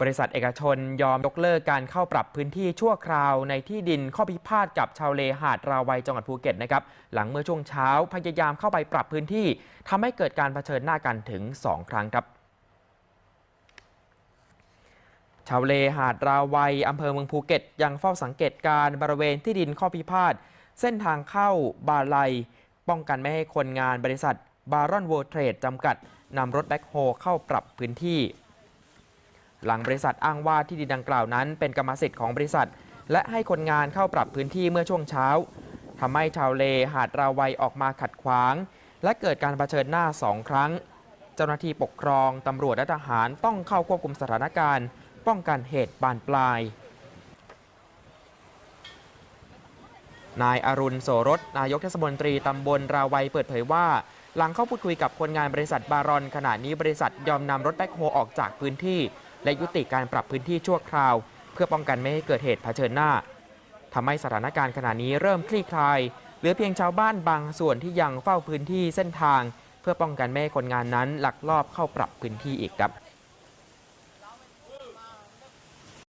บริษัทเอกชนยอมยกเลิกการเข้าปรับพื้นที่ชั่วคราวในที่ดินข้อพิพาทกับชาวเลหาดราวัยจังหวัดภูเก็ตนะครับหลังเมื่อช่วงเช้าพยายามเข้าไปปรับพื้นที่ทำให้เกิดการเผชิญหน้ากันถึง 2 ครั้งครับชาวเลหาดราวัยอำเภอเมืองภูเก็ต ยังเฝ้าสังเกตการบริเวณที่ดินข้อพิพาทเส้นทางเข้าบาลัย ป้องกันไม่ให้คนงานบริษัทบารอน w ว r l d เทรดจำกัดนำรถแบ็คโฮเข้าปรับพื้นที่ หลังบริษัทอ้างว่าที่ดินดังกล่าวนั้น เป็นกรรมสิทธิ์ของบริษัท และให้คนงานเข้าปรับพื้นที่เมื่อช่วงเช้าทำให้ชาวเลหาดราวัยออกมาขัดขวาง และเกิดการเผชิญหน้าสองครั้ง เจ้าหน้าที่ปกครองตำรวจและทหารต้องเข้าควบคุมสถานการณ์ ป้องกันเหตุบานปลายนายอรุณโสรส นายกเทศมนตรีตำบลราวัยเปิดเผยว่า หลังเข้าพูดคุยกับคนงานบริษัทบารอน ขณะนี้บริษัทยอมนำรถแบ็คโฮออกจากพื้นที่ และยุติการปรับพื้นที่ชั่วคราว เพื่อป้องกันไม่ให้เกิดเหตุเผชิญหน้าทำให้สถานการณ์ขณะนี้เริ่มคลี่คลาย เหลือเพียงชาวบ้านบางส่วนที่ยังเฝ้าพื้นที่เส้นทาง เพื่อป้องกันไม่ให้คนงานนั้นลักลอบเข้าปรับพื้นที่อีกครับ